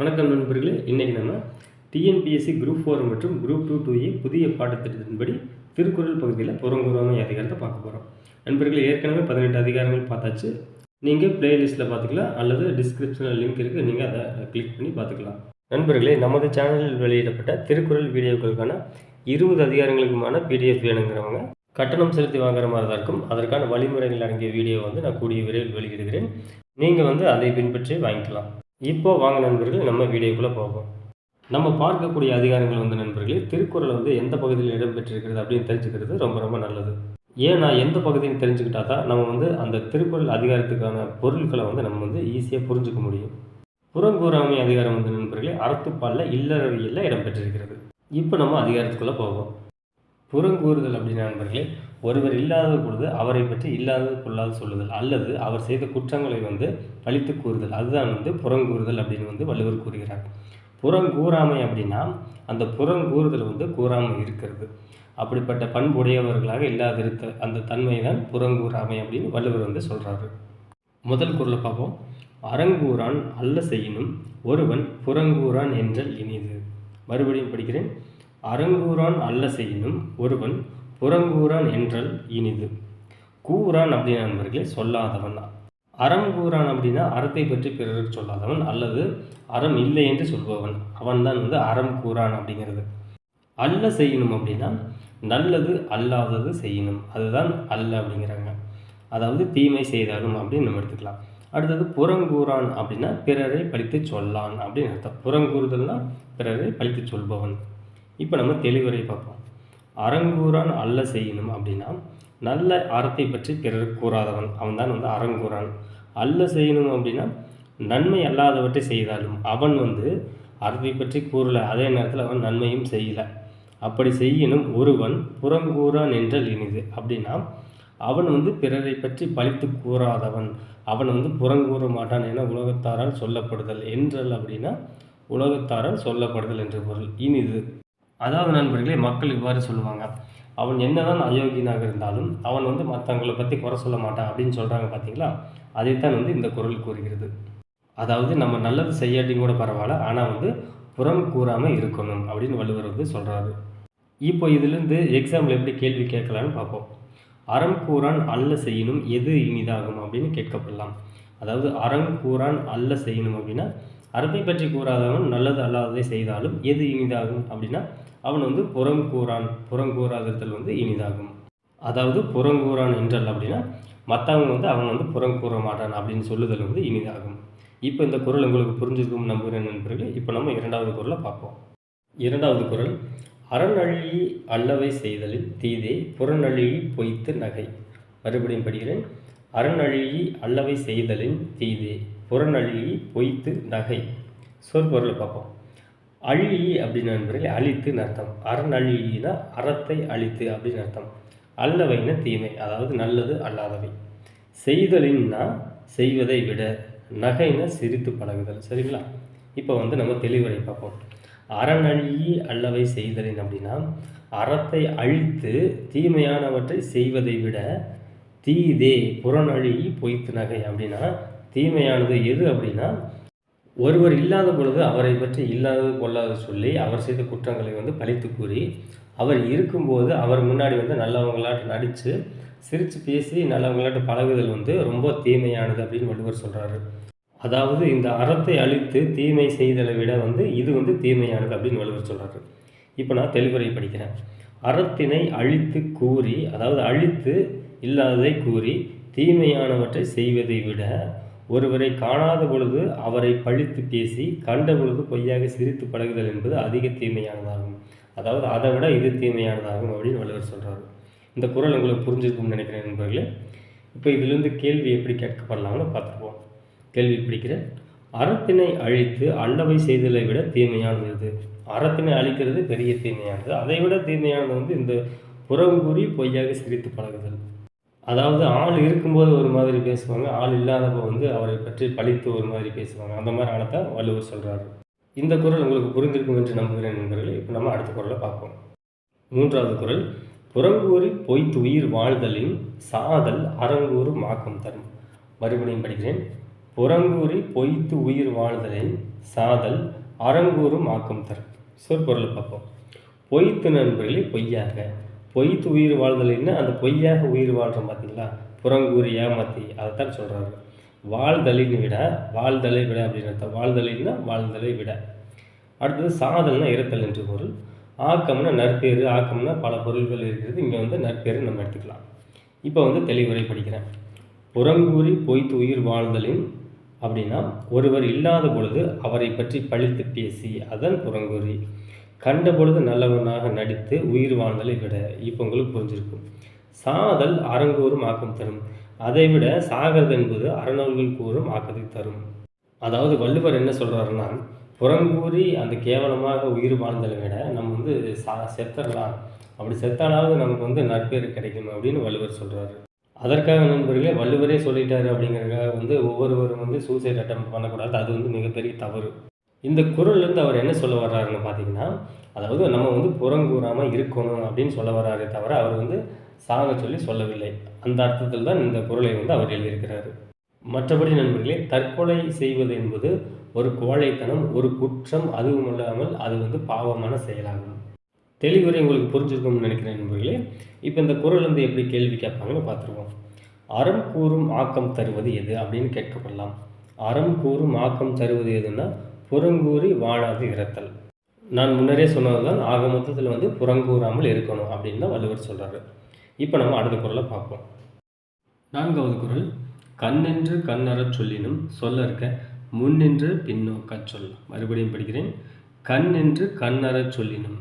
வணக்கம் நண்பர்களே. இன்றைக்கி நம்ம டிஎன்பிஎஸ்சி குரூப் ஃபோர் மற்றும் குரூப் டூ டூ ஏ புதிய பாடத்திட்டத்தின்படி திருக்குறள் பகுதியில் புறங்குறாமை அதிகாரத்தை பார்க்க போகிறோம் நண்பர்கள் ஏற்கனவே பதினெட்டு அதிகாரங்கள் பார்த்தாச்சு. நீங்கள் பிளேலிஸ்ட்டில் பார்த்துக்கலாம் அல்லது டிஸ்கிரிப்ஷனில் லிங்க் இருக்குது நீங்கள் அதை கிளிக் பண்ணி பார்த்துக்கலாம். நண்பர்களே நமது சேனலில் வெளியிடப்பட்ட திருக்குறள் வீடியோக்களுக்கான இருபது அதிகாரங்களுக்குமான பிடிஎஃப் வேணுங்கிறவங்க கட்டணம் செலுத்தி வாங்குற மாதிரி தான் இருக்கும். அதற்கான வழிமுறைகள் அடங்கிய வீடியோ வந்து நான் கூடிய விரைவில் வெளியிடுகிறேன். நீங்கள் வந்து அதை பின்பற்றி வாங்கிக்கலாம். இப்போ வாங்க நண்பர்கள் நம்ம வீடியோக்குள்ளே போவோம். நம்ம பார்க்கக்கூடிய அதிகாரங்கள் வந்து நண்பர்களே திருக்குறள் வந்து எந்த பகுதியில் இடம்பெற்றிருக்கிறது அப்படின்னு தெரிஞ்சுக்கிறது ரொம்ப ரொம்ப நல்லது. ஏன்னா எந்த பகுதின்னு தெரிஞ்சுக்கிட்டா தான் நம்ம வந்து அந்த திருக்குறள் அதிகாரத்துக்கான பொருட்களை வந்து நம்ம வந்து ஈஸியாக புரிஞ்சுக்க முடியும். புறங்கூறாமை அதிகாரம் வந்து நண்பர்களே அறத்துப்பாலில் இல்லறவியலில் இடம்பெற்றிருக்கிறது. இப்போ நம்ம அதிகாரத்துக்குள்ளே போவோம். புறங்கூறுதல் அப்படின்னு நண்பர்களே ஒருவர் இல்லாத பொழுது அவரை பற்றி இல்லாதது பொல்லாது சொல்லுதல் அல்லது அவர் செய்த குற்றங்களை வந்து பழித்து கூறுதல் அதுதான் வந்து புறங்கூறுதல் அப்படின்னு வந்து வள்ளுவர் கூறுகிறார். புறங்கூறாமை அப்படின்னா அந்த புறங்கூறுதல் வந்து கூறாமல் இருக்கிறது. அப்படிப்பட்ட பண்புடையவர்களாக இல்லாதிருத்த அந்த தன்மை தான் புறங்கூறாமை அப்படின்னு வள்ளுவர் வந்து சொல்கிறாரு முதல் குரலை பார்ப்போம். அறங்கூறான் அல்ல செய்யினும் ஒருவன் புறங்கூறான் என்றல் இனிது. மறுபடியும் படிக்கிறேன். அறங்கூறான் அல்ல செய்யினும் ஒருவன் புறங்கூறான் என்றல் இனிது. கூறான் அப்படின்னு நண்பர்களே சொல்லாதவன் அறம் கூறான் அப்படின்னா அறத்தை பற்றி பிறருக்கு சொல்லாதவன் அல்லது அறம் இல்லை என்று சொல்பவன். அவன்தான் வந்து அறம் கூறான் அப்படிங்கிறது. அல்ல செய்யணும் அப்படின்னா நல்லது அல்லாதது செய்யணும் அதுதான் அல்ல அப்படிங்கிறாங்க. அதாவது தீமை செய்தாலும் அப்படின்னு நம்ம எடுத்துக்கலாம். அடுத்தது புறங்கூறான் அப்படின்னா பிறரை பழித்து சொல்லான் அப்படின்னு அர்த்தம். புறங்கூறுதல்னா பிறரை பழித்து சொல்பவன். இப்போ நம்ம தெளிவுரை பார்ப்போம். அறங்கூறான் அல்ல செய்யணும் அப்படின்னா நல்ல அறத்தை பற்றி பிறர் கூறாதவன். அவன் தான் வந்து அறங்கூறான். அல்ல செய்யணும் அப்படின்னா நன்மை அல்லாதவற்றை செய்தாலும் அவன் வந்து அறத்தை பற்றி கூறலை. அதே நேரத்தில் அவன் நன்மையும் செய்யலை. அப்படி செய்யணும் ஒருவன் புறங்கூறான் என்றல் இனிது. அப்படின்னா அவன் வந்து பிறரை பற்றி பழித்து கூறாதவன். அவன் வந்து புறங்கூற மாட்டான் என உலகத்தாரால் சொல்லப்படுதல் என்றல் அப்படின்னா உலகத்தாரால் சொல்லப்படுதல் என்று பொருள். இனிது. அதாவது நண்பர்களே மக்கள் இவ்வாறு சொல்லுவாங்க. அவன் என்னதான் அயோக்கியனாக இருந்தாலும் அவன் வந்து மற்றவங்களை பற்றி குறை சொல்ல மாட்டான் அப்படின்னு சொல்கிறாங்க பார்த்தீங்களா அதைத்தான் வந்து இந்த குரல் கூறுகிறது. அதாவது நம்ம நல்லது செய்யாட்டி கூட பரவாயில்ல ஆனால் வந்து புறம் கூறாமல் இருக்கணும் அப்படின்னு வள்ளுவர் வந்து சொல்கிறாரு இப்போ இதுலேருந்து எக்ஸாம்பிள் எப்படி கேள்வி கேட்கலான்னு பார்ப்போம். அறம் கூறான் அல்ல செய்யணும் எது இனிதாகும்? அப்படின்னு கேட்கப்படலாம். அதாவது அறம் கூறான் அல்ல செய்யணும் அப்படின்னா அறத்தை பற்றி கூறாதவன் நல்லது அல்லாததை செய்தாலும் எது இனிதாகும் அப்படின்னா அவன் வந்து புறம் கூறான். புறம் கூறாதிருத்தல் வந்து இனிதாகும். அதாவது புறங்கூறான் என்றல் அப்படின்னா மற்றவங்க வந்து அவன் வந்து புறம் கூற மாட்டான் அப்படின்னு சொல்லுதல் வந்து இனிதாகும். இப்போ இந்த குரல் உங்களுக்கு புரிஞ்சிருக்கும் நம்புகிறேன் நண்பர்களே. இப்போ நம்ம இரண்டாவது குரலை பார்ப்போம். இரண்டாவது குரல் அறநழி அல்லவை செய்தலில் தீதே புறநழி பொய்த்து நகை. மறுபடியும் படிக்கிறேன் அறநழி அல்லவை செய்தலின் தீதே புறநழி பொய்த்து நகை. சொற்பொருளை பார்ப்போம். அழி அப்படின்னு நண்பர்களே அழித்துன்னு அர்த்தம். அறநழினா அறத்தை அழித்து அப்படின்னு அர்த்தம். அல்லவைன்னா தீமை அதாவது நல்லது அல்லாதவை. செய்தலின்னா செய்வதை விட நகைனா சிரித்து பழகுதல். சரிங்களா? இப்போ வந்து நம்ம தெளிவுரை பார்ப்போம். அறநழி அல்லவை செய்தலின் அப்படின்னா அறத்தை அழித்து தீமையானவற்றை செய்வதை விட தீதே புறநழி பொய்த்து நகை அப்படின்னா தீமையானது எது அப்படின்னா ஒருவர் இல்லாத பொழுது அவரை பற்றி இல்லாதது கொள்ளாத சொல்லி அவர் செய்த குற்றங்களை வந்து பழித்து கூறி அவர் இருக்கும்போது அவர் முன்னாடி வந்து நல்லவங்களாட்டு நடித்து சிரித்து பேசி நல்லவங்களாட்டு பழகுதல் வந்து ரொம்ப தீமையானது அப்படின்னு வள்ளுவர் சொல்கிறாரு அதாவது இந்த அறத்தை அழித்து தீமை செய்தலை விட வந்து இது வந்து தீமையானது அப்படின்னு வள்ளுவர் சொல்கிறாரு இப்போ நான் தெளிவுரை படிக்கிறேன். அறத்தினை அழித்து கூறி அதாவது அழித்து இல்லாததை கூறி தீமையானவற்றை செய்வதை விட ஒருவரை காணாத பொழுது அவரை பழித்து பேசி கண்ட பொழுது பொய்யாக சிரித்து பழகுதல் என்பது அதிக தீமையானதாகும். அதாவது அதை விட இது தீமையானதாகும் அப்படின்னு வள்ளுவர் சொல்கிறார் இந்த குரல் உங்களுக்கு புரிஞ்சிருக்கும்னு நினைக்கிறேன் நண்பர்களே. இப்போ இதிலிருந்து கேள்வி எப்படி கேட்கப்படலாம்னு பார்த்துருப்போம். கேள்வி பிடிக்கிறேன் அறத்தினை அழித்து அண்டவை செய்தலை விட தீமையானது. இது அறத்தினை அழிக்கிறது பெரிய தீமையானது. அதை விட தீமையானது வந்து இந்த புறங்கூறி பொய்யாக சிரித்து பழகுதல். அதாவது ஆள் இருக்கும்போது ஒரு மாதிரி பேசுவாங்க ஆள் இல்லாதப்போ வந்து அவரை பற்றி பழித்து ஒரு மாதிரி பேசுவாங்க. அந்த மாதிரி ஆனத்தை வள்ளுவர் சொல்கிறாரு இந்த குரல் உங்களுக்கு புரிந்திருக்கும் என்று நம்புகிறேன் நண்பர்களே. இப்போ நம்ம அடுத்த குரலை பார்ப்போம். மூன்றாவது குரல் புறங்கூறி பொய்த்து உயிர் வாழ்தலின் சாதல் அறங்கூறு மாக்கம் தரும். மறுபடியும் படிக்கிறேன். புறங்கூறி பொய்த்து உயிர் வாழ்தலின் சாதல் அறங்கூறும் ஆக்கம் தரும். சொற்பொருளை பார்ப்போம். பொய்த்து நண்பர்களே பொய்யாக. பொய்த்து உயிர் வாழ்தல்னா அந்த பொய்யாக உயிர் வாழ்கிறோம் பார்த்தீங்களா புறங்கூறி ஏமாத்தி அதைத்தான் சொல்கிறாரு வாழ்தலின்னு விட வாழ்தலை விட அப்படின்னு வாழ்தலின்னா வாழ்தலை விட. அடுத்தது சாதல்னா இருத்தல் என்று பொருள். ஆக்கம்னா நற்பேறு ஆக்கம்னா பல பொருள்கள் இருக்கிறது. இங்கே வந்து நற்பேறு நம்ம எடுத்துக்கலாம். இப்போ வந்து தெளிவுரை படிக்கிறேன். புறங்கூறி பொய்த்து உயிர் வாழ்தலின் அப்படின்னா ஒருவர் இல்லாத பொழுது அவரை பற்றி பழித்து பேசி அதன் புறங்கூறி. கண்ட பொழுது நல்லவனாக நடித்து உயிர் வாழ்ந்தலை விட இப்போ உங்களுக்கு புரிஞ்சிருக்கும். சாதல் அறங்கூறும் ஆக்கம் தரும். அதை விட சாகிறது என்பது அறநூல்கள் கூறும் ஆக்கத்தை தரும். அதாவது வள்ளுவர் என்ன சொல்கிறாருன்னா புறங்கூறி அந்த கேவலமாக உயிர் வாழ்ந்ததை விட நம்ம வந்து சா செத்துடலாம் அப்படி செத்தாலாவது நமக்கு வந்து நற்பேறு கிடைக்கும் அப்படின்னு வள்ளுவர் சொல்கிறாரு அதற்காக நண்பர்களே வள்ளுவரே சொல்லிட்டாரு அப்படிங்கிறதுக்காக வந்து ஒவ்வொருவரும் வந்து சூசைட் அட்டம் பண்ணக்கூடாது. அது வந்து மிகப்பெரிய தவறு. இந்த குரல்லேருந்து அவர் என்ன சொல்ல வர்றாருன்னு பார்த்தீங்கன்னா அதாவது நம்ம வந்து புறங்கூறாமல் இருக்கணும் அப்படின்னு சொல்ல வர்றாரே தவிர அவர் வந்து சாக சொல்லி சொல்லவில்லை. அந்த அர்த்தத்தில் தான் இந்த குரலை வந்து அவர் எழுதியிருக்கிறார். மற்றபடி நண்பர்களே தற்கொலை செய்வது என்பது ஒரு கோழைத்தனம் ஒரு குற்றம் அதுவும் இல்லாமல் அது வந்து பாவமான செயலாகும். தெளிவுரை உங்களுக்கு புரிஞ்சிருக்கும்னு நினைக்கிறேன் நண்பர்களே. இப்போ இந்த குரல் வந்து எப்படி கேள்வி கேட்பாங்கன்னு பார்த்துருவோம். அறம் கூறும் ஆக்கம் தருவது எது அப்படின்னு கேட்கப்படலாம். அறம் கூறும் ஆக்கம் தருவது எதுன்னா புறங்கூறி வாழாது இறத்தல். நான் முன்னரே சொன்னது தான் ஆக மொத்தத்தில் வந்து புறங்கூறாமல் இருக்கணும் அப்படின்னு தான் வள்ளுவர் சொல்கிறாரு இப்போ நம்ம அடுத்த குரலை பார்ப்போம். நான்காவது குரல் கண்ணென்று கண்ணறச் சொல்லினும் சொல்ல இருக்க முன்னின்று பின்னோக்கச் சொல். மறுபடியும் படிக்கிறேன். கண் என்று கண்ணறச் சொல்லினும்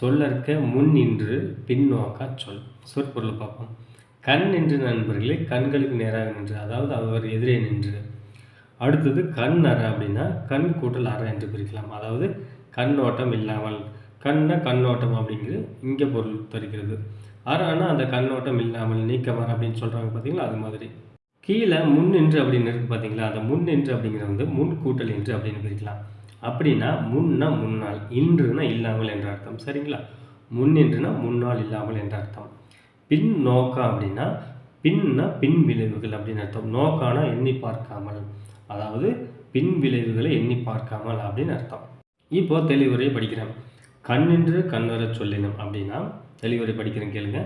சொல்லற்க முன் நின்று பின்னோக்கா சொல். சொற்பொருளை பார்ப்போம். கண் என்று நண்பர்களே கண்களுக்கு நேராக நின்று அதாவது அவர் எதிரே நின்று அடுத்தது கண் அற அப்படின்னா கண் கூட்டல் அற என்று பிரிக்கலாம். அதாவது கண்ணோட்டம் இல்லாமல் கண்ண கண்ணோட்டம் அப்படிங்கிறது இங்கே பொருள் தருகிறது. அறனா அந்த கண்ணோட்டம் இல்லாமல் நீக்கமர அப்படின்னு சொல்கிறாங்க பார்த்தீங்களா அது மாதிரி. கீழே முன்னின்று அப்படின்னு இருக்கு பார்த்தீங்களா அந்த முன்னின்று அப்படிங்கிறது வந்து முன் கூட்டல் என்று அப்படின்னு பிரிக்கலாம். அப்படின்னா முன்னா முன்னால் இன்றுனா இல்லாமல் என்ற அர்த்தம். சரிங்களா? முன் என்றுனா முன்னால் இல்லாமல் என்ற அர்த்தம். பின் நோக்கம் அப்படின்னா பின்னா பின் விளைவுகள் அப்படின்னு அர்த்தம். நோக்கானா எண்ணி பார்க்காமல். அதாவது பின் விளைவுகளை எண்ணி பார்க்காமல் அப்படின்னு அர்த்தம். இப்போ தெளிவுரை படிக்கிறேன். கண்ணின்று கண்வர சொல்லினம் அப்படின்னா தெளிவுரை படிக்கிறேன் கேளுங்க.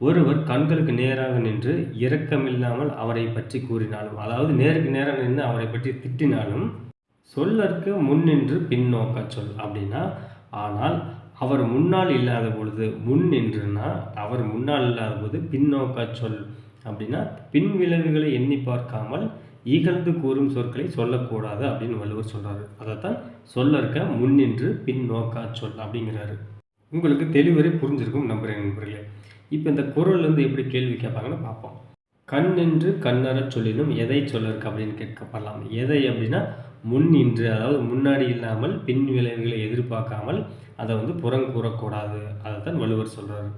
ஒருவர் கண்களுக்கு நேராக நின்று இரக்கமில்லாமல் அவரை பற்றி கூறினாலும் அதாவது நேருக்கு நேராக நின்று அவரை பற்றி திட்டினாலும் சொல்லற்கு முன்னின்று பின்னோக்க சொல் அப்படின்னா ஆனால் அவர் முன்னால் இல்லாத பொழுது முன் நின்றுனா அவர் முன்னால் இல்லாத போது பின்னோக்க சொல் அப்படின்னா பின் விளைவுகளை எண்ணி பார்க்காமல் இகழ்ந்து கூறும் சொற்களை சொல்லக்கூடாது அப்படின்னு வள்ளுவர் சொல்கிறாரு அதைத்தான் சொல்ல இருக்க முன்னின்று பின் நோக்கா சொல் அப்படிங்கிறாரு. உங்களுக்கு தெளிவரை புரிஞ்சிருக்கும் நம்புகிறேன் நண்பர்களே. இப்போ இந்த குரல்லேருந்து எப்படி கேள்வி கேட்பாங்கன்னு பார்ப்போம். கண் நின்று கண்ணற சொல்லினும் எதை சொல்ல அப்படின்னு கேட்கப்படலாம். எதை அப்படின்னா முன் நின்று அதாவது முன்னாடி இல்லாமல் பின் விளைவுகளை எதிர்பார்க்காமல் அதை வந்து புறம் கூறக்கூடாது. அதை தான் வள்ளுவர் சொல்கிறாரு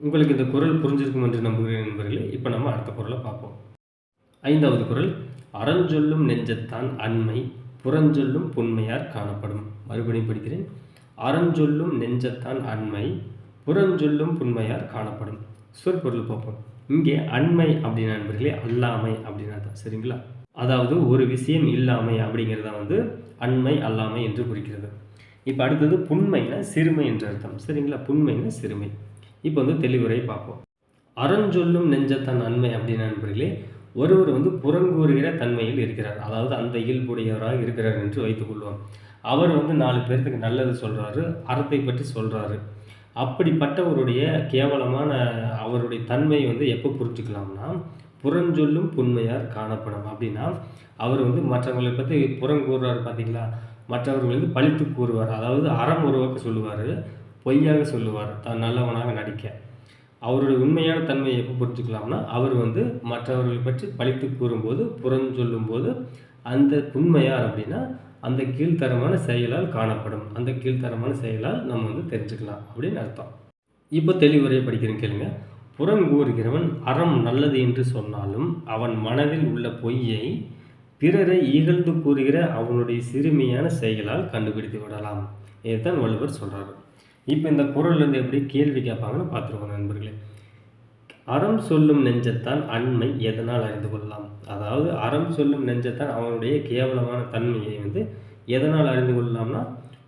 உங்களுக்கு இந்த குரல் புரிஞ்சிருக்கும் என்று நம்புகிறேன் நண்பர்களே. இப்போ நம்ம அடுத்த குரலை பார்ப்போம். ஐந்தாவது குரல் அறஞ்சொல்லும் நெஞ்சத்தான் அண்மை புறஞ்சொல்லும் புண்மையார் காணப்படும். மறுபடியும் படிக்கிறேன் அறஞ்சொல்லும் நெஞ்சத்தான் அண்மை புறஞ்சொல்லும் புண்மையார் காணப்படும். சொற்பொருள் பார்ப்போம். இங்கே அண்மை அப்படின்னு நண்பர்களே அல்லாமை அப்படின்னா தான் சரிங்களா? அதாவது ஒரு விஷயம் இல்லாமை அப்படிங்கிறத வந்து அண்மை அல்லாமை என்று குறிக்கிறது. இப்போ அடுத்தது புண்மைனா சிறுமை என்ற அர்த்தம். சரிங்களா? புண்மைனா சிறுமை. இப்போ வந்து தெளிவுரை பார்ப்போம். அறஞ்சொல்லும் நெஞ்சத்தான் அண்மை அப்படின்னு நண்பர்களே ஒருவர் வந்து புறங்கூறுகிற தன்மையில் இருக்கிறார். அதாவது அந்த இயல்புடையவராக இருக்கிறார் என்று வைத்துக்கொள்வோம் அவர் வந்து நாலு பேர்த்துக்கு நல்லது சொல்கிறாரு அறத்தை பற்றி சொல்கிறாரு அப்படிப்பட்டவருடைய கேவலமான அவருடைய தன்மை வந்து எப்போ புரிஞ்சுக்கலாம்னா புறஞ்சொல்லும் புண்மையார் காணப்படும். அப்படின்னா அவர் வந்து மற்றவங்களை பற்றி புறங்கூறுறாரு பார்த்தீங்களா மற்றவர்களுக்கு பழித்து கூறுவார். அதாவது அறம் உருவாக்க சொல்லுவார் பொய்யாக சொல்லுவார். தான் நல்லவனாக நடிக்க. அவருடைய உண்மையான தன்மையை எப்போ புரிஞ்சுக்கலாம்னா அவர் வந்து மற்றவர்களை பற்றி பழித்து கூறும்போது புறஞ்சொல்லும்போது அந்த உண்மையார் அப்படின்னா அந்த கீழ்த்தரமான செயலால் காணப்படும். அந்த கீழ்த்தரமான செயலால் நம்ம வந்து தெரிஞ்சுக்கலாம் அப்படின்னு அர்த்தம். இப்போ தெளிவுரையை படிக்கிறேன் கேளுங்க. புறங்கூறுகிறவன் அறம் நல்லது என்று சொன்னாலும் அவன் மனதில் உள்ள பொய்யை பிறரை இகழ்ந்து கூறுகிற அவனுடைய சிறுமியான செயலால் கண்டுபிடித்து விடலாம். இதுதான் வள்ளுவர் சொல்கிறார் இப்போ இந்த குரல்லேருந்து எப்படி கேள்வி கேட்பாங்கன்னு பார்த்துருக்கோம் நண்பர்களே. அறம் சொல்லும் நெஞ்சத்தான் அண்மை எதனால் அறிந்து கொள்ளலாம்? அதாவது அறம் சொல்லும் நெஞ்சத்தான் அவனுடைய கேவலமான தன்மையை வந்து எதனால் அறிந்து கொள்ளலாம்னா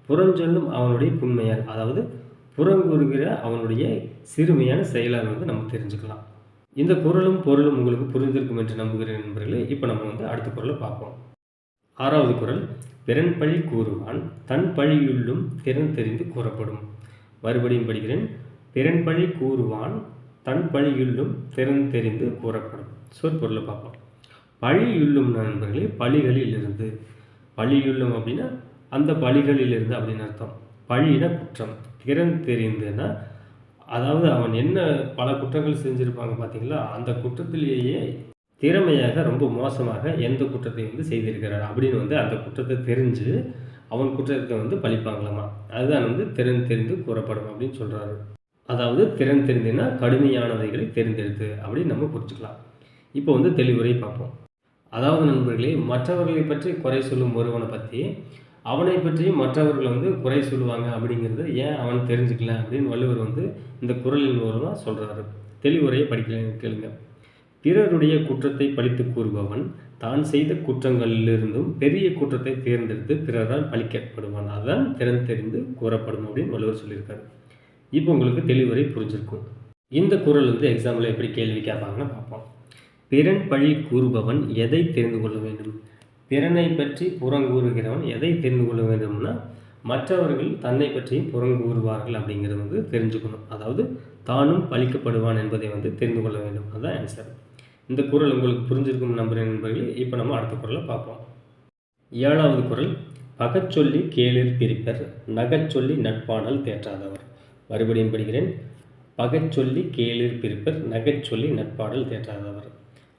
புறஞ்சொல்லும் அவனுடைய புண்மையால் அதாவது புறங்கூறுகிற அவனுடைய சிறுமையான செயலால் வந்து நம்ம தெரிஞ்சுக்கலாம். இந்த குரலும் பொருளும் உங்களுக்கு புரிந்திருக்கும் என்று நம்புகிறேன் நண்பர்களே. இப்போ நம்ம வந்து அடுத்த குரலை பார்ப்போம். ஆறாவது குரல் பிறன் பழி கூறுவான் தன் பழியுள்ளும் திறன் தெரிந்து கூறப்படும். மறுபடியும் படிக்கிறேன். பிறன்பழி கூறுவான் தன் பழியுள்ளும் திறன் தெரிந்து கூறப்படும். சொற்பொருளை பார்ப்போம். பழியுள்ளும் நண்பர்களே பழிகளில் இருந்து பழியுள்ளும் அப்படின்னா அந்த பழிகளில் இருந்து அப்படின்னு அர்த்தம். பழியின குற்றம். திறன் தெரிந்துன்னா அதாவது அவன் என்ன பல குற்றங்கள் செஞ்சுருப்பாங்க பார்த்தீங்களா? அந்த குற்றத்திலேயே திறமையாக ரொம்ப மோசமாக எந்த குற்றத்தை வந்து செய்திருக்கிறார் அப்படின்னு வந்து அந்த குற்றத்தை தெரிஞ்சு அவன் குற்றத்தை வந்து பழிப்பாங்களாமா அதுதான் வந்து திறன் தெரிந்து கூறப்படும் அப்படின்னு சொல்கிறாரு அதாவது திறன் தெரிந்துன்னா கடுமையானவைகளை தெரிந்தெடுத்து அப்படின்னு நம்ம புரிஞ்சுக்கலாம். இப்போ வந்து தெளிவுரை பார்ப்போம். அதாவது நண்பர்களே மற்றவர்களை பற்றி குறை சொல்லும் ஒருவனை பற்றி அவனை பற்றியும் மற்றவர்கள் வந்து குறை சொல்லுவாங்க அப்படிங்கிறது ஏன் அவன் தெரிஞ்சுக்கல அப்படின்னு வள்ளுவர் வந்து இந்த குரலின் மூலமாக சொல்கிறாரு தெளிவுரையை படிக்கல கேளுங்க. பிறருடைய குற்றத்தை பழித்து கூறுபவன் தான் செய்த குற்றங்களிலிருந்தும் பெரிய குற்றத்தை தேர்ந்தெடுத்து பிறரால் பழிக்கப்படுவான். அதுதான் திறன் தெரிந்து கூறப்படும் அப்படின்னு வள்ளுவர் சொல்லியிருக்காரு. இப்போ உங்களுக்கு தெளிவுரை புரிஞ்சிருக்கும். இந்த குரல் வந்து எக்ஸாம்பிள் எப்படி கேள்வி கேட்பாங்கன்னு பார்ப்போம். பிறன் பழி கூறுபவன் எதை தெரிந்து கொள்ள வேண்டும்? பிறனை பற்றி புறங்கூறுகிறவன் எதை தெரிந்து கொள்ள வேண்டும்னா மற்றவர்கள் தன்னை பற்றியும் புறங்கூறுவார்கள் அப்படிங்கிறது வந்து தெரிஞ்சுக்கணும். அதாவது தானும் பழிக்கப்படுவான் என்பதை வந்து தெரிந்து கொள்ள வேண்டும். அதுதான் ஆன்சர் இந்த குரல் உங்களுக்கு புரிஞ்சிருக்கும் நம்புகிறேன் நண்பர்களே. இப்போ நம்ம அடுத்த குரலை பார்ப்போம். ஏழாவது குரல் பகச்சொல்லி கேளிர் பிரிப்பர் நகச்சொல்லி நட்பாடல் தேற்றாதவர். மறுபடியும் படிக்கிறேன். பகச்சொல்லி கேளிர் பிரிப்பர் நகைச்சொல்லி நட்பாடல் தேற்றாதவர்.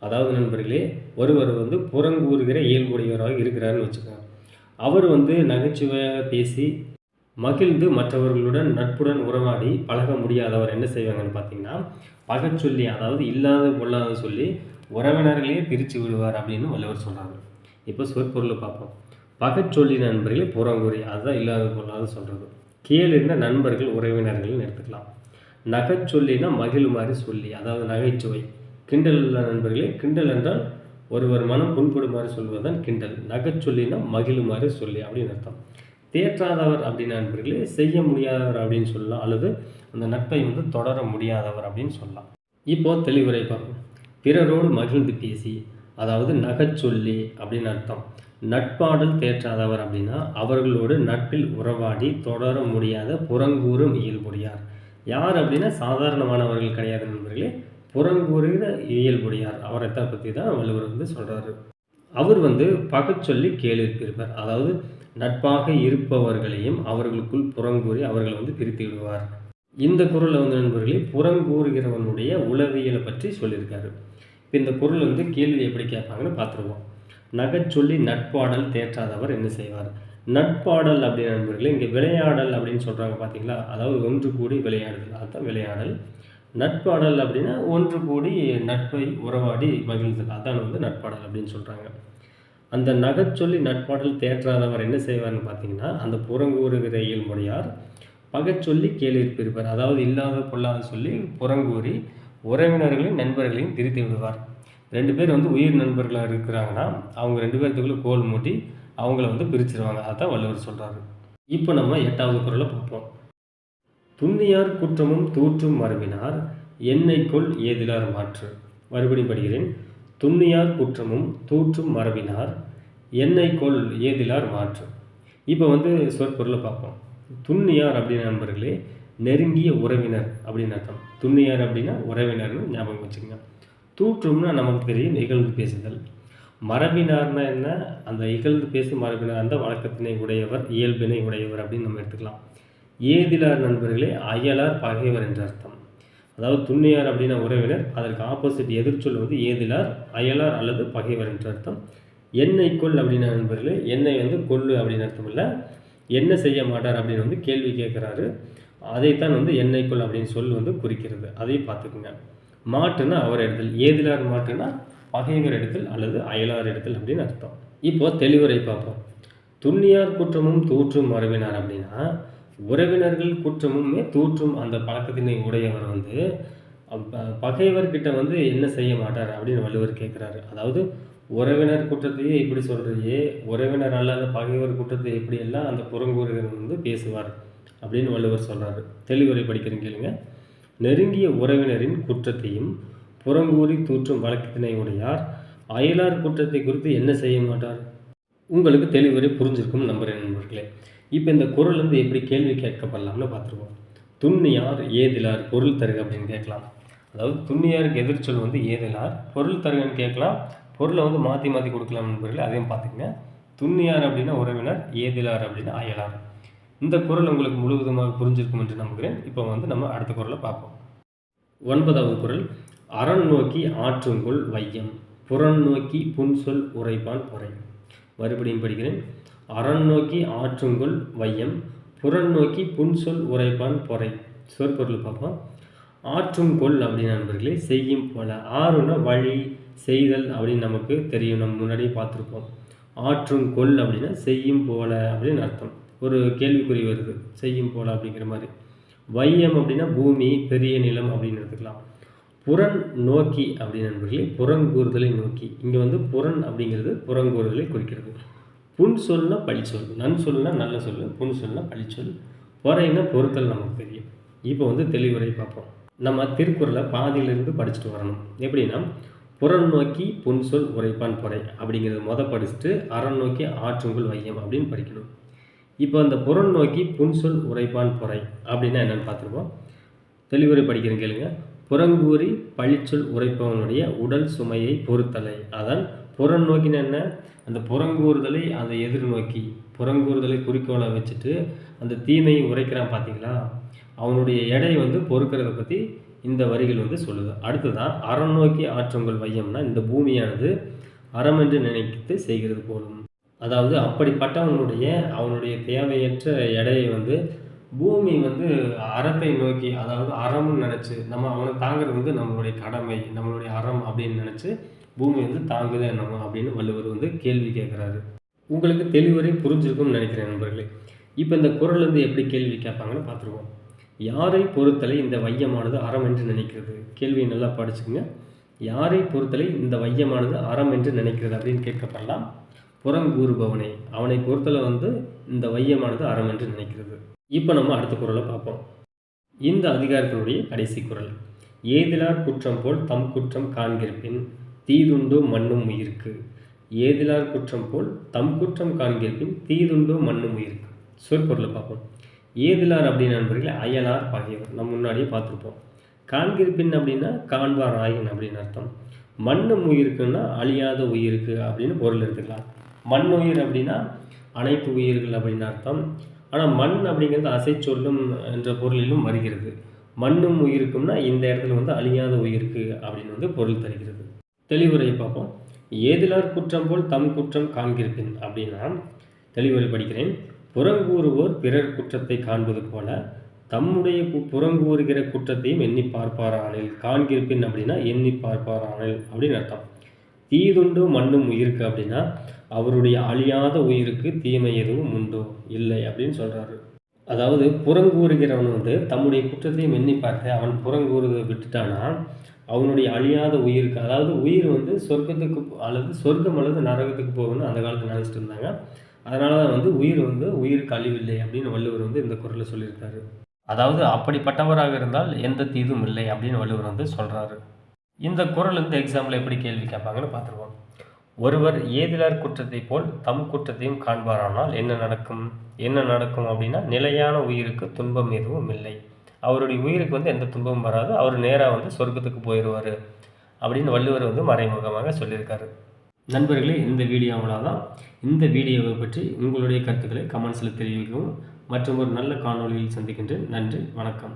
அதாவது நண்பர்களே ஒருவர் வந்து புறங்கூறுகிற இயல்புடையவராக இருக்கிறாருன்னு வச்சுக்கோங்க. அவர் வந்து நகைச்சுவையாக பேசி மகிழ்ந்து மற்றவர்களுடன் நட்புடன் உறவாடி பழக முடியாதவர் என்ன செய்வாங்கன்னு பார்த்தீங்கன்னா பகச்சொல்லி அதாவது இல்லாத பொல்லாத சொல்லி உறவினர்களே பிரித்து விடுவார் அப்படின்னு வல்லவர் சொல்கிறாங்க இப்போ சொற்பொருளை பார்ப்போம். பகச்சொல்லி நண்பர்களே புறங்குறி அதுதான் இல்லாத பொல்லாத சொல்கிறது கேளுன்னா நண்பர்கள் உறவினர்கள்னு எடுத்துக்கலாம். நகைச்சொல்லினா மகிழுமாறு சொல்லி அதாவது நகைச்சுவை. கிண்டல் நண்பர்களே கிண்டல் என்றால் ஒருவர் மனம் புண்படுமாறு சொல்வதுதான் கிண்டல். நகைச்சொல்லினா மகிழுமாறு சொல்லி அப்படின்னு அர்த்தம். தேற்றாதவர் அப்படின்னு நண்பர்களே செய்ய முடியாதவர் அப்படின்னு சொல்லலாம். அல்லது அந்த நட்பை வந்து தொடர முடியாதவர் அப்படின்னு சொல்லலாம். இப்போ தெளிவுரை பார்ப்போம். பிறரோடு மகிழ்ந்து பேசி அதாவது நகைச்சொல்லி அப்படின்னு அர்த்தம். நட்பாடல் தேற்றாதவர் அப்படின்னா அவர்களோடு நட்பில் உறவாடி தொடர முடியாத புறங்கூறும் இயல்புடையார். யார் அப்படின்னா சாதாரணமானவர்கள் கிடையாது நண்பர்களே. புறங்கூறுகிற இயல்புடையார். அவரைத்தான் பற்றி தான் வள்ளுவர் வந்து சொல்கிறாரு அவர் வந்து பகச்சொல்லி கேளிருப்பார் அதாவது நட்பாக இருப்பவர்களையும் அவர்களுக்குள் புறங்கூறி அவர்களை வந்து பிரித்து விடுவார். இந்த குரலை வந்து நண்பர்களே புறங்கூறுகிறவனுடைய உளவியலை பற்றி சொல்லியிருக்காரு. இப்போ இந்த குரல் வந்து கேள்வி எப்படி கேட்பாங்கன்னு பார்த்துருவோம். நகைச்சொல்லி நட்பாடல் தேற்றாதவர் என்ன செய்வார்? நட்பாடல் அப்படின்னு நண்பர்களே இங்கே விளையாடல் அப்படின்னு சொல்கிறாங்க பார்த்தீங்களா அதாவது ஒன்று கூடி விளையாடுதல் அதுதான் விளையாடல். நட்பாடல் அப்படின்னா ஒன்று கூடி நட்பை உறவாடி மகிழ்தல் அதான் வந்து நட்பாடல் அப்படின்னு சொல்கிறாங்க அந்த நகைச்சொல்லி நட்பாடல் தேற்றாதவர் என்ன செய்வார்னு பார்த்தீங்கன்னா அந்த புறங்கூறுகிற இயல்முடையார் பகச்சொல்லி கேளிருப்பிருப்பார் அதாவது இல்லாத பொல்லாத சொல்லி புறங்கூறி உறவினர்களையும் நண்பர்களையும் திருத்தி விடுவார். ரெண்டு பேர் வந்து உயிர் நண்பர்களாக இருக்கிறாங்கன்னா அவங்க ரெண்டு பேர்த்துக்குள்ளே கோல் மூட்டி அவங்கள வந்து பிரிச்சிருவாங்க. அதான் வள்ளுவர் சொல்கிறாரு இப்போ நம்ம எட்டாவது குரலை பார்ப்போம். துண்ணியார் குற்றமும் தூற்றும் மரபினார் எண்ணெய்க்குள் ஏதிலார் மாற்று. மறுபடியும் படிக்கிறேன். துண்ணியார் குற்றமும் தூற்றும் மரபினார். எண்ணெய்க்குள் ஏதிலார் மாற்று இப்போ வந்து சொற்பொருளை பார்ப்போம். துண்ணியார் அப்படின்னு நண்பர்களே நெருங்கிய உறவினர் அப்படின்னு அர்த்தம். துண்ணியார் அப்படின்னா உறவினர்னு ஞாபகம் வச்சுக்கோங்க. தூற்றும்னா நமக்கு தெரியும் இகழ்ந்து பேசுதல். மரபினார்னா என்ன? அந்த இகழ்ந்து பேசும் மரபினார் அந்த வழக்கத்தினை உடையவர் இயல்பினை உடையவர் அப்படின்னு நம்ம எடுத்துக்கலாம். ஏதிலார் நண்பர்களே அயலார் பகைவர் என்ற அர்த்தம். அதாவது துண்ணியார் அப்படின்னா உறவினர். அதற்கு ஆப்போசிட் எதிர்ச்சொல் வந்து ஏதிலார் அயலார் அல்லது பகைவர் என்ற அர்த்தம். எண்ணெய் கொள் அப்படின்னா நண்பர்களே எண்ணெய் வந்து கொள்ளு அப்படின்னு அர்த்தம் இல்லை. என்ன செய்ய மாட்டார் அப்படின்னு வந்து கேள்வி கேட்குறாரு. அதைத்தான் வந்து எண்ணெய் கொள் அப்படின்னு சொல் வந்து குறிக்கிறது. அதையும் பார்த்துக்குங்க. மாட்டுன்னா அவர் இடத்தில் ஏதிலார் மாட்டுன்னா பகைவர் இடத்தில் அல்லது அயலார் இடத்தில் அப்படின்னு அர்த்தம். இப்போது தெளிவுரை பார்ப்போம். துண்ணியார் குற்றமும் தூற்றும் மரபினார் அப்படின்னா உறவினர்கள் குற்றமுமே தூற்றும் அந்த பழக்கத்தினை உடையவர் வந்து பகைவர்கிட்ட வந்து என்ன செய்ய மாட்டார் அப்படின்னு வள்ளுவர் கேட்குறாரு. அதாவது உறவினர் குற்றத்தையே இப்படி சொல்கிறியே உறவினர் அல்லாத பகைவர் குற்றத்தை எப்படியெல்லாம் அந்த புறங்கூறுகள் வந்து பேசுவார் அப்படின்னு வள்ளுவர் சொல்கிறாரு தெளிவுரை படிக்கிறேன் கேளுங்க. நெருங்கிய உறவினரின் குற்றத்தையும் புறங்கூறி தூற்றும் வழக்கத்தினை உடையார் அயலார் குற்றத்தை குறித்து என்ன செய்ய மாட்டார்? உங்களுக்கு தெளிவுரை புரிஞ்சிருக்கும் நம்புகிறேன் நண்பர்களே. இப்போ இந்த குரல் வந்து எப்படி கேள்வி கேட்கப்படலாம்னு பார்த்துருக்கோம் துண்ணியார் ஏதிலார் பொருள் தருக அப்படின்னு கேட்கலாம். அதாவது துண்ணியாருக்கு எதிர்ச்சொல் வந்து ஏதிலார் பொருள் தருகன்னு கேட்கலாம். பொருளை வந்து மாற்றி மாற்றி கொடுக்கலாம் நண்பர்களே அதையும் பார்த்துக்கங்க. துண்ணியார் அப்படின்னா உறவினர் ஏதிலார் அப்படின்னா அயலார். இந்த குரல் உங்களுக்கு முழுவதுமாக புரிஞ்சிருக்கும் என்று நம்புகிறேன். இப்போ வந்து நம்ம அடுத்த குரலை பார்ப்போம். ஒன்பதாவது குரல் அரண் நோக்கி ஆற்றுங்குள் வையம் புறன் நோக்கி புன்சொல் உரைப்பான் பொறை. மறுபடியும் படிக்கிறேன். அரண் நோக்கி ஆற்றுங்குள் வையம் புறன் நோக்கி புன்சொல் உரைப்பான் பொறை. சொற்பொருள் பார்ப்போம். ஆற்றும் கொள் அப்படின்னு நண்பர்களே செய்யும் போல ஆறுனா வழி செய்தல் அப்படின்னு நமக்கு தெரியும். நம்ம முன்னாடியே பார்த்துருப்போம். ஆற்றும் கொள் அப்படின்னா செய்யும் போல அப்படின்னு அர்த்தம். ஒரு கேள்விக்குறி வருது. செய்யும் போல அப்படிங்கிற மாதிரி. வையம் அப்படின்னா பூமி பெரிய நிலம் அப்படின்னு எடுத்துக்கலாம். புறன் நோக்கி அப்படின்னு நண்பர்களே புறங்கூறுதலை நோக்கி. இங்கே வந்து புறன் அப்படிங்கிறது புறங்கூறுதலை குறிக்கிறது. புன் சொல்னா பழிச்சொல் நன் சொல்னா நல்ல சொல் புன் சொல்னா பழிச்சொல் பொறைன்னா பொருத்தல் நமக்கு தெரியும். இப்போ வந்து தெளிவுரை பார்ப்போம். நம்ம திருக்குறளை பாதியிலிருந்து படிச்சுட்டு வரணும். எப்படின்னா புறன் நோக்கி புன்சொல் உரைப்பான் பொறை அப்படிங்கிறத மொதல் படிச்சுட்டு அறம் நோக்கி ஆற்றுங்குள் வையம் அப்படின்னு படிக்கணும். இப்போ அந்த புறன் நோக்கி புன்சொல் உரைப்பான் பொறை அப்படின்னா என்னென்னு பார்த்துருப்போம். தெளிவுரை படிக்கிறேன் கேளுங்க. புறங்கூறி பழிச்சொல் உரைப்பவனுடைய உடல் சுமையை பொறுத்தலை. அதான் புறம் நோக்கினா என்ன? அந்த புறங்கூறுதலை அதை எதிர்நோக்கி புறங்கூறுதலை குறிக்கோளை வச்சுட்டு அந்த தீமையை உரைக்கிறான் பார்த்தீங்களா? அவனுடைய எடை வந்து பொறுக்கிறத பற்றி இந்த வரிகள் வந்து சொல்லுது. அடுத்ததான் அறம் நோக்கி ஆற்றுங்கள் வையம்னா இந்த பூமியானது அறம் என்று நினைத்து செய்கிறது போலும். அதாவது அப்படிப்பட்டவனுடைய அவனுடைய தேவையற்ற எடையை வந்து பூமி வந்து அறத்தை நோக்கி அதாவது அறம்னு நினச்சி நம்ம அவனை தாங்கிறது வந்து நம்மளுடைய கடமை நம்மளுடைய அறம் அப்படின்னு நினச்சி பூமி வந்து தாங்குதா என்னமோ அப்படின்னு வள்ளுவர் வந்து கேள்வி கேட்குறாரு. உங்களுக்கு தெளிவரை புரிஞ்சிருக்கும்னு நினைக்கிறேன் நண்பர்களே. இப்போ இந்த குரல் வந்து எப்படி கேள்வி கேட்பாங்கன்னு பார்த்துருவோம். யாரை பொறுத்தலை இந்த வையமானது அறம் என்று நினைக்கிறது? கேள்வியை நல்லா படிச்சுக்கோங்க. யாரை பொறுத்தலை இந்த வையமானது அறம் என்று நினைக்கிறது அப்படின்னு கேட்கப்படலாம். புறங்கூறுபவனை அவனை பொறுத்தலை வந்து இந்த வையமானது அறம் என்று நினைக்கிறது. இப்போ நம்ம அடுத்த குரலை பார்ப்போம். இந்த அதிகாரத்தினுடைய கடைசி குரல். ஏதிலார் குற்றம் போல் தம் குற்றம் காண்கிருப்பின் தீதுண்டோ மண்ணும் உயிருக்கு. ஏதிலார் குற்றம் போல் தம் குற்றம் காண்கிறப்பின் தீதுண்டோ மண்ணும் உயிருக்கு. சொற்பொருளை பார்ப்போம். ஏதிலார் அப்படின்னு நண்பர்கள் அயலார் பகைவர். நம்ம முன்னாடியே பார்த்துருப்போம். காண்கிருப்பின் அப்படின்னா காண்பார் ஆயின் அப்படின்னு அர்த்தம். மண்ணும் உயிருக்குன்னா அழியாத உயிருக்கு அப்படின்னு பொருள் எடுத்துக்கலாம். மண் உயிர் அப்படின்னா அனைத்து உயிர்கள் அப்படின்னு அர்த்தம். ஆனால் மண் அப்படிங்கிறது அசை சொல்லும் என்ற பொருளிலும் வருகிறது. மண்ணும் உயிருக்கும்னா இந்த இடத்துல வந்து அழியாத உயிருக்கு அப்படின்னு வந்து பொருள் தருகிறது. தெளிவுரையை பார்ப்போம். ஏதிலார் குற்றம் போல் தம் குற்றம் காண்கிருப்பின் அப்படின்னா தெளிவுரை படிக்கிறேன். புறங்கூறுவோர் பிறர் குற்றத்தை காண்பது போல தம்முடைய புறங்கூறுகிற குற்றத்தையும் எண்ணி பார்ப்பாரானில். காண்கிருப்பின் அப்படின்னா எண்ணி பார்ப்பாரானில் அப்படின்னு அர்த்தம். தீதுண்டு மண்ணும் உயிருக்கு அப்படின்னா அவருடைய அழியாத உயிருக்கு தீமை எதுவும் உண்டோ? இல்லை அப்படின்னு சொல்கிறாரு அதாவது புறங்கூறுகிறவன் வந்து தம்முடைய குற்றத்தையும் எண்ணி பார்த்து அவன் புறங்கூறுவதை விட்டுட்டானா அவனுடைய அழியாத உயிருக்கு அதாவது உயிர் வந்து சொர்க்கத்துக்கு அல்லது சொர்க்கம் அல்லது நரகத்துக்கு போகணும்னு அந்த காலத்தில் நினச்சிட்டு இருந்தாங்க. அதனால தான் வந்து உயிர் வந்து உயிருக்கு அழிவில்லை அப்படின்னு வள்ளுவர் வந்து இந்த குரலில் சொல்லியிருக்காரு. அதாவது அப்படிப்பட்டவராக இருந்தால் எந்த தீதும் இல்லை அப்படின்னு வள்ளுவர் வந்து சொல்கிறாரு இந்த குரல் வந்து எக்ஸாம்பிள் எப்படி கேள்வி கேட்பாங்கன்னு பார்த்துருவோம். ஒருவர் ஏதிலார் குற்றத்தை போல் தம் குற்றத்தையும் காண்பாரானால் என்ன நடக்கும்? என்ன நடக்கும் அப்படின்னா நிலையான உயிருக்கு துன்பம் எதுவும் இல்லை. அவருடைய உயிருக்கு வந்து எந்த துன்பமும் வராது. அவர் நேராக வந்து சொர்க்கத்துக்கு போயிடுவார் அப்படின்னு வள்ளுவர் வந்து மறைமுகமாக சொல்லியிருக்காரு. நண்பர்களே இந்த வீடியோ அவ்வளோதான் இந்த வீடியோவை பற்றி உங்களுடைய கருத்துக்களை கமெண்ட்ஸில் தெரிவிக்கவும் மற்றும் ஒரு நல்ல காணொலியில் சந்திக்கின்றேன். நன்றி வணக்கம்.